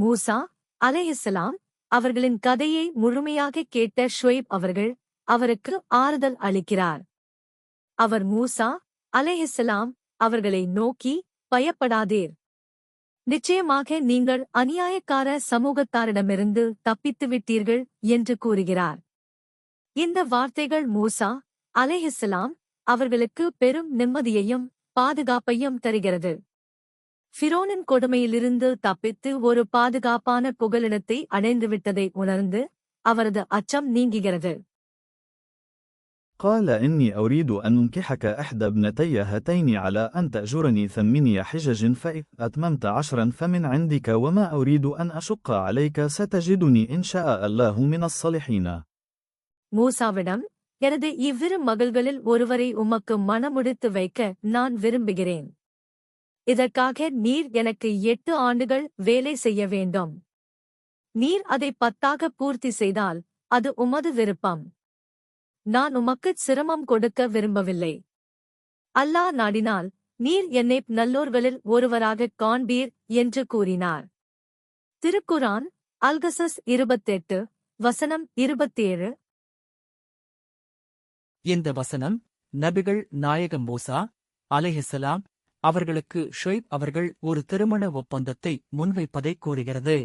மூசா அலைஹிஸ்ஸலாம் அவர்களின் கதையை முழுமையாக கேட்ட ஷுவைப் அவர்கள் அவருக்கு ஆறுதல் அளிக்கிறார். அவர் மூசா அலைஹிஸ்ஸலாம் அவர்களை நோக்கி பயப்படாதீர். நிச்சயமாக நீங்கள் அநியாயக்கார சமூகத்தாரிடமிருந்து தப்பித்து விட்டீர்கள் என்று கூறுகிறார். இந்த வார்த்தைகள் மூசா அலைஹிஸ்ஸலாம் அவர்களுக்கு பெரும் நிம்மதியையும் பாதுகாப்பையும் தருகிறது. ஃபிரோனின் கொடுமையிலிருந்து தப்பித்து ஒரு பாதுகாப்பான புகலிடத்தை அடைந்துவிட்டதை உணர்ந்து அவரது அச்சம் நீங்குகிறது قال إني أريد أن أنكحك إحدى ابنتي هاتين على أن تأجرني ثماني حجج فإذ أتممت عشرا فمن عندك وما أريد أن أشق عليك ستجدني إن شاء الله من الصالحين மூசாவிடம் எனது இவ்விரு மகள்களில் ஒருவரை உமக்கு மணமுடித்து வைக்க நான் விரும்புகிறேன் இதற்காக நீர் எனக்கு எட்டு ஆண்டுகள் வேலை செய்ய வேண்டும். நீர் அதை பத்தாக பூர்த்தி செய்தால் அது உமது விருப்பம். நான் உமக்குச் சிரமம் கொடுக்க விரும்பவில்லை. அல்லாஹ் நாடினால் நீர் என்னை நல்லோர்களில் ஒருவராகக் காண்பீர் என்று கூறினார். திருக்குரான் அல்கசஸ் இருபத்தெட்டு வசனம் இருபத்தேழு. இந்த வசனம் நபிகள் நாயகம் மூசா அலைஹிஸ்ஸலாம் அவர்களுக்கு ஷொய்ப் அவர்கள் ஒரு திருமண ஒப்பந்தத்தை முன்வைப்பதை கூறுகிறது.